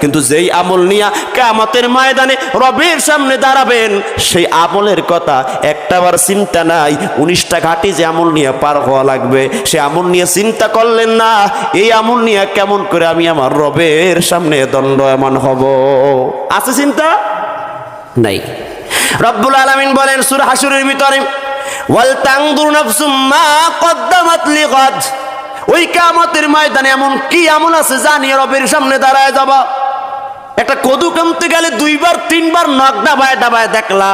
কিন্তু যেই আমল নিয়া কামাতের ময়দানে রবের সামনে দাঁড়াবেন, সেই আমলের কথা একটাবার চিন্তা নাই। উনিশটা ঘাটি যে আমল নিয়ে পার হওয়া লাগবে, সে আমল নিয়ে চিন্তা করলেন না, এই আমল নিয়ে কেমন করে আমি আমার রবের সামনে দণ্ডয়মান হব? আছে চিন্তা? নাই। রব্বুল আলামিন বলেন, সুর হাসুরের ভিতরে, ওয়াল তানদুর নাফসুম মা কদ্দামাত ওই কিয়ামতের ময়দানে এমন কি আমল আছে জানি রবের সামনে দাঁড়ায় যাবা? একটা কদু কামতে গেলে দুইবার, তিনবার নখ ডাবায় ডাবায় দেখলা,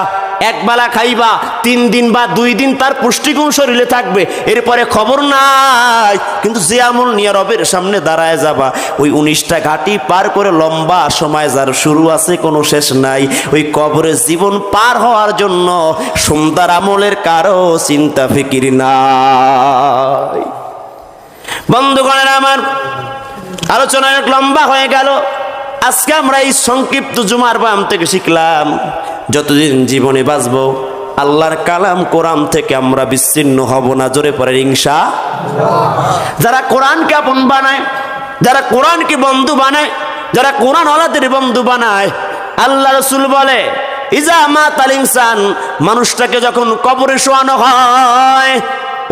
এক বেলা খাইবা, তিন দিন বা দুই দিন তার পুষ্টিগুণ শরীরে থাকবে, এরপরে খবর নাই। কিন্তু যে আমল নিয়ে রবের সামনে দাঁড়ায় যাবা, ওই উনিশটা ঘাটি পার করে লম্বা সময় যার শুরু আছে, কোনো শেষ নাই। ওই কবরে জীবন পার হওয়ার জন্য সুন্দর আমলের কারও চিন্তা ফিকির নাই। বন্ধুগণের আমার আলোচনা অনেক লম্বা হয়ে গেল। আজকে আমরা এই সংক্ষিপ্ত জুমার বাম থেকে শিখলাম যতদিন জীবনে বাঁচব, আল্লাহর কালাম কোরআন থেকে আমরা বিচ্ছিন্ন হব না, জোরে পরে হিংসা যারা কোরআনকে আপন বানায়, যারা কোরআনকে বন্ধু বানায়, যারা কোরআন ওলাদের বন্ধু বানায়, আল্লাহ রসুল বলে, ইজা মা তালিংসান মানুষটাকে যখন কবরে শোয়ানো হয়,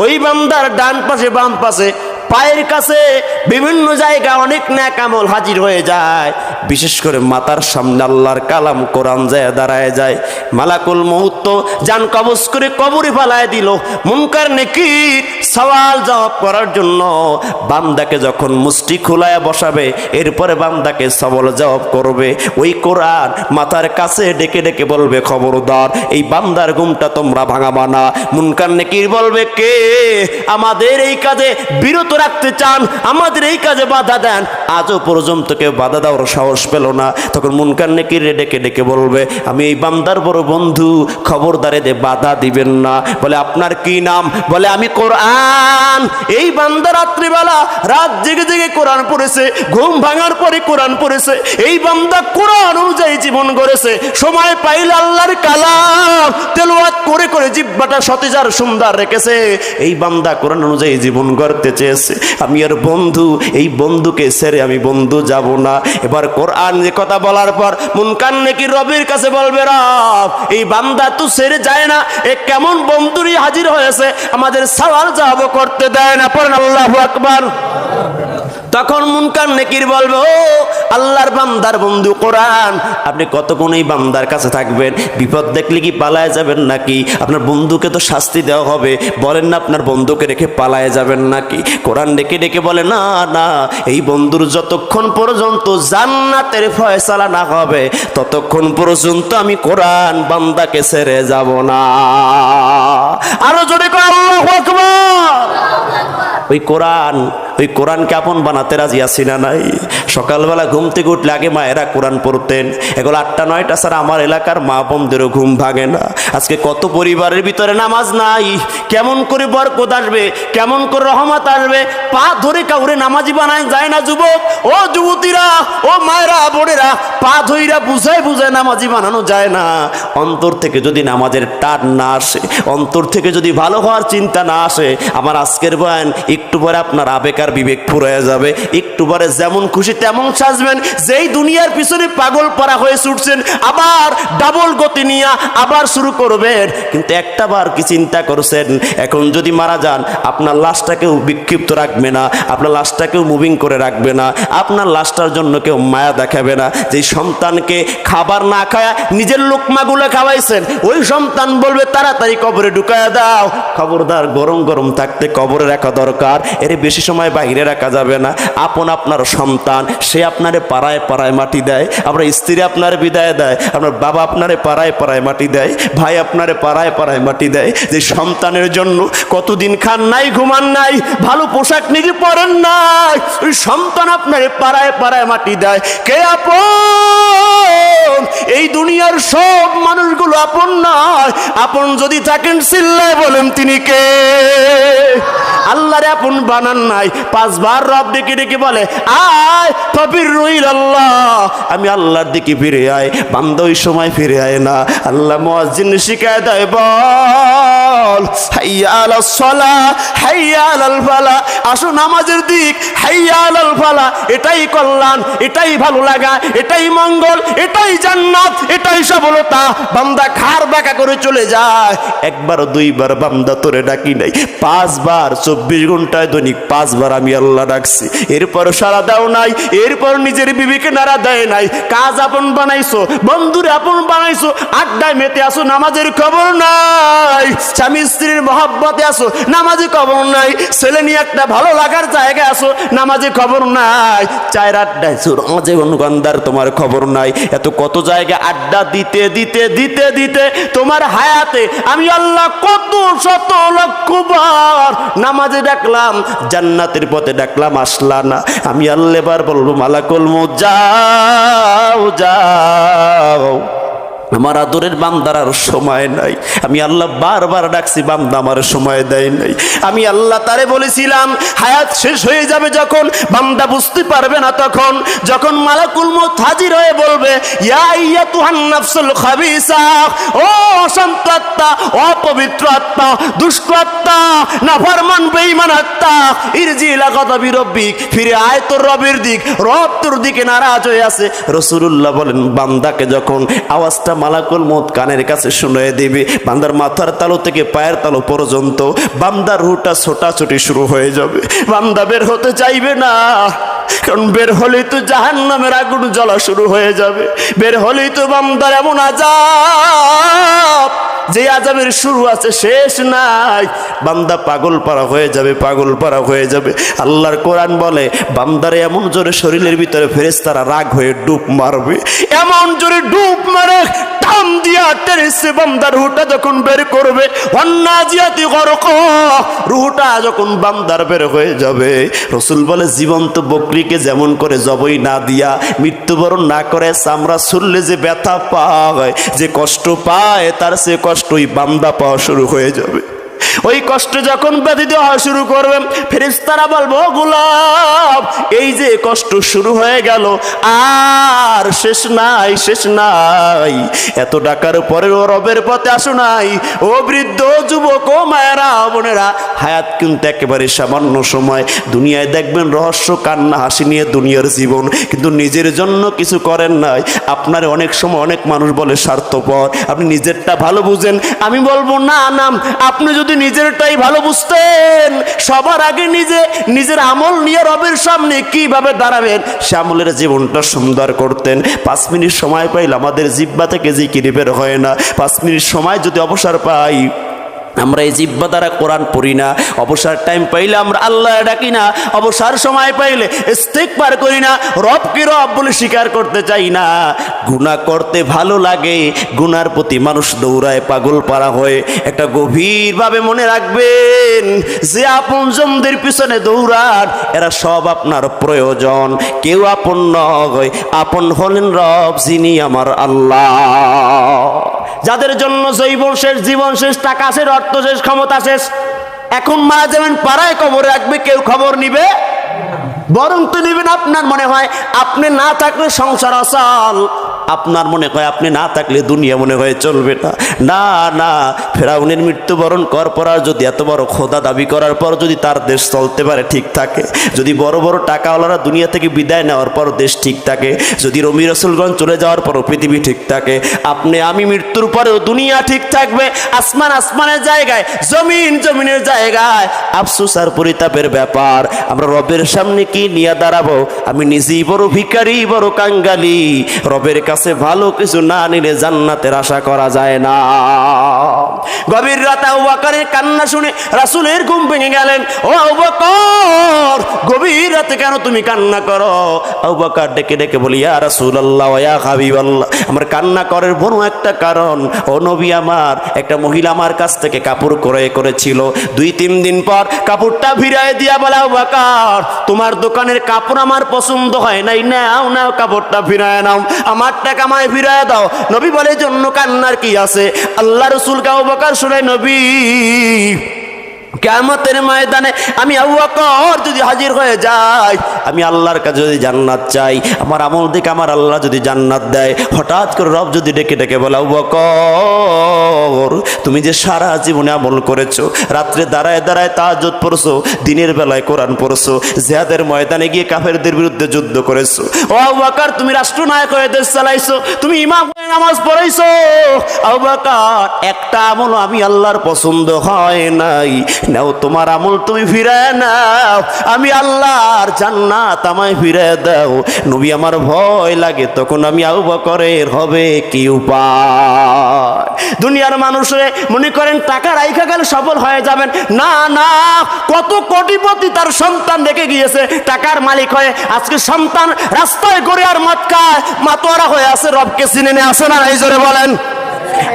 ওই বান্দার ডান পাশে বাম পাশে পায়ের কাছে বিভিন্ন জায়গা অনেক ন্যাকামল হাজির হয়ে যায়। বিশেষ করে মাতার সামনে আল্লাহর কালাম কোরআন যায় দাঁড়ায় যায়। মালাকুল মুহূর্ত যান কবজ করে কবরে ফালায় দিল। মুনকার নেকি সওয়াল জবাব করার জন্য বান্দাকে যখন মুষ্টি খোলায় বসাবে, এরপরে বান্দাকে সবল জবাব করবে। ওই কোরআন মাথার কাছে ডেকে ডেকে বলবে, খবরদার, এই বান্দার ঘুমটা তোমরা ভাঙাবা না। মুনকার নেকির বলবে, কে? আমাদের এই কাজে বিরত রাখতে চান, আমাদের এই কাজে বাধা দেন। আজও পর্যন্ত কেউ বাধা দেওয়ার সাহস পেল না। তখন মুনকার নেকির ডেকে ডেকে বলবে, আমি এই বান্দার বড় বন্ধু খবরদারে দে বাধা দিবেন না। বলে, আপনার কি নাম? বলে, আমি কোরআন এই বান্দা রাত্রিবেলা রাত জেগে জেগে কোরআন পড়েছে, ঘুম ভাঙার পরে কোরআন পড়েছে। এই বান্দা কোরআন অনুযায়ী জীবন গড়েছে। সময় পাইলে আল্লাহর কালাম তেলোয়াত করে করে জিব্বাটা সতেজ আর সুন্দর রেখেছে। এই বান্দা কোরআন অনুযায়ী জীবন গড়তে চেয়েছে। আমি আর বন্ধু, এই বন্ধুকে ছেড়ে আমি বন্ধু যাব না। এবার কোরআন যে কথা বলার পর মুনকান নাকি রবির কাছে বলবে, রব, এই বান্দা তো ছেড়ে যায় না। এ কেমন বন্ধুরই হাজির হয়েছে। আমাদের সওয়াল জবাব করতে দেয় না পড়েন আল্লাহ আকবার। তখন মুনকার নেকির বলবে আল্লাহর বান্দার বন্ধু, কোরআন, আপনি কতক্ষণ এই বান্দার কাছে থাকবেন? বিপদ দেখলে কি পালায় যাবেন নাকি? আপনার বন্ধুকে তো শাস্তি দেওয়া হবে। বলেন না আপনার বন্ধুকে রেখে পালায় যাবেন নাকি? কোরআন ডেকে ডেকে বলে, না না, এই বন্ধুর যতক্ষণ পর্যন্ত জান্নাতের ফয়সালা না হবে, ততক্ষণ পর্যন্ত আমি কোরআন বান্দাকে ছেড়ে যাব না। আরও জোরে আল্লাহু আকবার! ওই কোরআন ওই কোরআনকে আপন বানাতে রাজি আছি না নাই? সকালবেলা ঘুম থেকে উঠলে আগে মায়েরা কোরআন পড়তেন। এগুলো আটটা, নয়টা স্যার আমার এলাকার মা বোনদেরও ঘুম ভাঙে না। আজকে কত পরিবারের ভিতরে নামাজ নাই। কেমন করে বরকত আসবে? কেমন করে রহমত আসবে? পা ধরে কাউরে নামাজি বানায় যায় না যুবক? ও যুবতীরা, ও মায়েরা, বোনেরা, পা ধইরা বুঝায় বুঝায় নামাজি বানানো যায় না। অন্তর থেকে যদি নামাজের টান না আসে, অন্তর থেকে যদি ভালো হওয়ার চিন্তা না আসে, আমার আজকের বয়ান একটু পরে আপনার আবেকার বিবেক ফুরায় যাবে একটু পরে যেমন খুশি তেমন সাজবেন। যেই দুনিয়ার পিছনে পাগল পরা হয়ে ছুটছেন, আবার ডাবল গতি নিয়ে আবার শুরু করবেন। কিন্তু একটা বার কি চিন্তা করছেন? এখন যদি মারা যান, আপনার লাশটাকেও বিক্ষিপ্ত রাখবে না, আপনার লাশটাকেও মুভিং করে রাখবে না, আপনার লাশটার জন্য কেউ মায়া দেখাবে না। যে সন্তানকে খাবার না খায়া নিজের লোকমাগুলো খাওয়াইছেন, ওই সন্তান বলবে, তাড়াতাড়ি কবরে ঢুকায় দাও। খবরদার গরম গরম থাকতে কবরে রাখা দরকার। এর বেশি সময় বাইরে রাখা যাবে না। আপন আপনার সন্তান, সে আপনারে পাড়ায় পাড়ায় মাটি দেয়। আপনার স্ত্রী আপনার বিদায় দেয়। আপনার বাবা আপনারে পাড়ায় পাড়ায় মাটি দেয়। ভাই আপনারে পাড়ায় পাড়ায় মাটি দেয়। যে সন্তানের জন্য কতদিন খান নাই, ঘুমান নাই, ভালো পোশাক নিজে পরেন নাই, ওই সন্তান আপনারে পাড়ায় পাড়ায় মাটি দেয়। কে আপন? এই দুনিয়ার সব মানুষগুলো আপন নয়। আপন যদি থাকেন চিল্লায় বলেন তিনি কে? আল্লাহরে আপন বানান নাই। পাঁচবার রব ডেকে ডেকে বলে, আয় ফবির রইল আল্লাহ আমি আল্লাহর দিকে ফিরে আয়, বান্দা ওই সময় ফিরে আয় না। আল্লাহ মুয়াজ্জিন শিখায় দেয়, বল, হাইয়া আলা সলা হাইয়া আলাল ফালা। আসো নামাজের দিক, হাইয়া আলাল ফালা। এটাই কল্যাণ, এটাই ভালো লাগা, এটাই মঙ্গল, এটাই জান্নাত, এটাই সফলতা। বান্দা খার বাঁকা করে চলে যায়। একবার দুইবার বান্দা তোরে ডাকি নাই। পাঁচবার, চব্বিশ ঘন্টায় দৈনিক পাঁচবার আমি আল্লাহ ডাকছি। এরপর সারা দাও নাই, এরপর নিজের বিবিকে নাড়া দেয় নাই। কাজ আপন বানাইছো, বন্ধুরে আপন বানাইছো, আড্ডায় মেতে আসো, নামাজের খবর নাই। স্বামী স্ত্রীর মহব্বতে আসো নামাজে খবর নাই। ছেলে নিয়ে একটা ভালো লাগার জায়গা আসো নামাজে খবর নাই। চায়ের আড্ডায় নামাজে অনুগন্ধার তোমার খবর নাই। এত কত জায়গায় আড্ডা দিতে দিতে দিতে দিতে তোমার হায়াতে আমি আল্লাহ কত শত লক্ষ বার নামাজে ডাকলাম, জান্নাতের পথে ডাকলাম, আসলা না। আমি আল্লাহ এবার বলব, মালাকুল যাও যাও। আমার আদরের বান্দার আর সময় নাই। আমি আল্লাহ বারবার ডাকছি, বান্দা আমার সময় দেয় নাই। আমি আল্লাহ তারে বলেছিলাম, হায়াত শেষ হয়ে যাবে যখন, বান্দা বুঝতে পারবে না তখন। যখন মালাকুল মত হাজির হয়ে বলবে, ইয়া তুহান নাফসুল খাবিসা ও অশান্ত আত্মা, অপবিত্র আত্মা, দুষ্ট আত্মা, নাফরমান, বেঈমান আত্মা, ইরজি লাগাতা বিরব্বিক ফিরে আয় তোর রবের দিক, রব তোর দিকে নারাজ হয়ে আছে। রসুলুল্লাহ বলেন, বান্দাকে যখন আওয়াজটা মালাকুল মত কানের কাছে শুনে দিবে। বান্দার মাথার তালু থেকে পায়ের তালু পর্যন্ত বান্দার রুটা ছোটাছুটি শুরু হয়ে যাবে। বান্দা বের হতে চাইবে না, কারণ বের হলেই তো জাহান নামের আগুন জ্বলা শুরু হয়ে যাবে। বের হলেই তো বান্দার এমন আজাব যে আজাবের শুরু আছে, শেষ নাই। বান্দা পাগল পারা হয়ে যাবে, পাগল পারা হয়ে যাবে। আল্লাহর কোরআন বলে, বান্দারে এমন জোরে শরীরের ভিতরে ফেরেস্তারা রাগ হয়ে ডুব মারবে। এমন জোরে ডুব মারে, টান দিয়া টেরেছে বান্দার রুহটা যখন বের করবে। অন্নাজিয়াতি গরক, রুহটা যখন বান্দার বের হয়ে যাবে। রসুল বলে, জীবন্ত বকরিকে যেমন করে জবই না দিয়া, মৃত্যুবরণ না করে চামড়া ছুললে যে ব্যথা পায়, যে কষ্ট পায়, তার সে কষ্টই বান্দা পাওয়া শুরু হয়ে যাবে। ওই কষ্ট যখন ব্যথিত হওয়া শুরু করবেন ফেরিস্তারা বলব গোলাপ, এই যে কষ্ট শুরু হয়ে গেল, আর শেষ নাই শেষ নাই। এত ডাকার পরেও রবের পথে আসো নাই। ও বৃদ্ধ ও মায়েরা, বোনেরা, হায়াত কিন্তু একেবারে সামান্য সময়। দুনিয়ায় দেখবেন রহস্য, কান্না, হাসি নিয়ে দুনিয়ার জীবন, কিন্তু নিজের জন্য কিছু করেন নাই। আপনার অনেক সময় অনেক মানুষ বলে স্বার্থপর। আপনি নিজেরটা ভালো বুঝেন। আমি বলব, না নাম আপনি যদি নিজেরটাই ভালো বুঝতেন, সবার আগে নিজে, নিজের আমল নিয়ে রবের সামনে কীভাবে দাঁড়াবেন? সে আমলের জীবনটা সুন্দর করতেন। পাঁচ মিনিট সময় পাইলে আমাদের জিব্বা থেকে জিকিরি বের হয় না। পাঁচ মিনিট সময় যদি অবসর পাই আমরা এই জিব্বা দ্বারা কোরআন পড়ি না, অবসর টাইম পাইলে আমরা আল্লাহ ডাকি না, অবসর সময় পাইলে ইস্তেক পার করি না, রবকে রব বলে স্বীকার করতে চাই না। গুণা করতে ভালো লাগে, গুনার প্রতি মানুষ দৌড়ায়, পাগল পারা হয়ে। একটা গভীরভাবে মনে রাখবেন যে আপন জমদের পিছনে দৌড়ান, এরা সব আপনার প্রয়োজন। কেউ আপন নয়, আপন হলেন রব, যিনি আমার আল্লাহ। যাদের জন্য জৈবন শেষ, জীবন শেষ, টাকা শেষ অর্থ শেষ ক্ষমতা শেষ। এখন মারা যাবেন পাড়ায় খবর রাখবে কেউ খবর নিবে? বরং তো নেবেন আপনার মনে হয়। আপনি না থাকলে সংসার অসল আপনার মনে হয় আপনি না থাকলে দুনিয়া মনে হয় চলবে না। না না, ফেরাউনের মৃত্যুবরণ কর পর যদি এত বড় খোদা দাবি করার পর যদি তার দেশ চলতে পারে, ঠিক থাকে। যদি বড় বড় টাকাওয়ালারা দুনিয়া থেকে বিদায় নেওয়ার পর দেশ ঠিক থাকে। যদি রমি রসুলগঞ্জ চলে যাওয়ার পরও পৃথিবী ঠিক থাকে। আপনি, আমি মৃত্যুর পরেও দুনিয়া ঠিক থাকবে, আসমান আসমানের জায়গায়, জমিন জমিনের জায়গায়। আফসোস আর পরিতাপের ব্যাপার, আমরা রবের সামনে কি নিয়ে দাঁড়াবো? আমি নিজেই বড় ভিকারি বড় কাঙ্গালি। রবের কাছে ভালো কিছু না নিলে জান্নাতের আশা করা যায় না। গভীর রাতে আবাকারের কান্না শুনে রাসুলের ঘুম ভেঙে গেলেন। ও আবাকর গভীর রাতে কেন তুমি কান্না করো? আবাকার ডেকে ডেকে বলি, ইয়া রাসুল আল্লাহ ইয়া হাবিব আমার কান্না করার বড় একটা কারণ, ও নবী আমার, একটা মহিলা আমার কাছ থেকে কাপড় ক্রয় করেছিল। দুই, তিন দিন পর কাপড়টা ভিড়ায় দিয়া বলে আবাকার তোমার দোকানের কাপড় আমার পছন্দ হয় নাই, নাও নাও, কাপড়টা ফিরায় নাও। আমার টাকা মায় ফিরায় দাও। নবী বলে জন্য কান্নার কি আছে? আল্লাহ রসুল কাউ বকার শুনে নবী কেমতের ময়দানে আমি আবু বকর যদি হাজির হয়ে যাই, আমি আল্লাহর কাছে যদি জান্নাত চাই, আমার আমল দেখে আমার আল্লাহ যদি জান্নাত দেয়, হঠাৎ করে রব যদি ডেকে ডেকে বলে, আবু বকর, তুমি যে সারা জীবনে আমল করেছ, রাত্রে দাঁড়ায় দাঁড়ায় তাহাজ্জুদ পড়ছো, দিনের বেলায় কোরআন পড়ছো, জেহাদের ময়দানে গিয়ে কাফেরদের বিরুদ্ধে যুদ্ধ করেছ, ও আবু বকর, তুমি রাষ্ট্রনায়ক হয়ে দেশ চালাইছো, তুমি ইমাম হয়ে নামাজ পড়াইছো, আবু বকর, একটা আমল আমি আল্লাহর পছন্দ হয় নাই নাও তোমার আমল তুমি ফিরে নাও। আমি আল্লাহর জান্নাত আমায় ফিরে দাও। নবী, আমার ভয় লাগে, তখন আমি আবু বকরের হবে কি উপায়? দুনিয়ার মানুষে মনে করেন, টাকা রাইখা গেলে সফল হয়ে যাবেন। না না, কত কোটিপতি তার সন্তান রেখে গিয়েছে। টাকার মালিক হয়ে আজকে সন্তান রাস্তায় করে আর খায় মাতোয়ারা হয়ে আছে। রবকে চিনে নিয়ে আসে না, এই জোরে বলেন।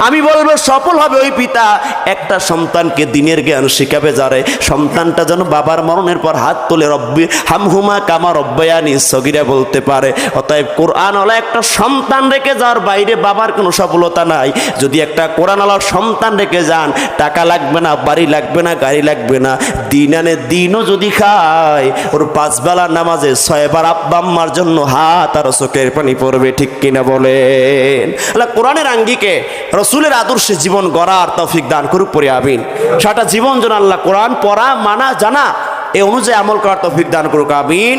আমি বলব, সফল হবে ওই পিতা। একটা সন্তানকে দিনের জ্ঞান শিখাবে যারে। সন্তানটা যেন বাবার মরণের পর হাত তুলে, রব্বি হামহুমা কামা রব্বায়ানি, সগিরা বলতে পারে। অতএব কোরআন হলো একটা সন্তান রেখে যাওয়ার বাইরে বাবার কোনো সফলতা নাই। যদি একটা কোরআন আলার সন্তান রেখে যান, টাকা লাগবে না, বাড়ি লাগবে না, গাড়ি লাগবে না। দিন আনে দিনও যদি খায়, ওর পাঁচবেলার নামাজে ছয়বার আব্বা আম্মার জন্য হাত আর চোখের পানি পড়বে, ঠিক কিনা বলেন? কোরআনের আঙ্গিকে রসুলের আদর্শে জীবন গড়ার তৌফিক দান করুক পরে আবিন সারাটা জীবন যেন আল্লাহ কোরআন পড়া, মানা, জানা, এ অনুযায়ী আমল করার তৌফিক দান করুক, আমিন।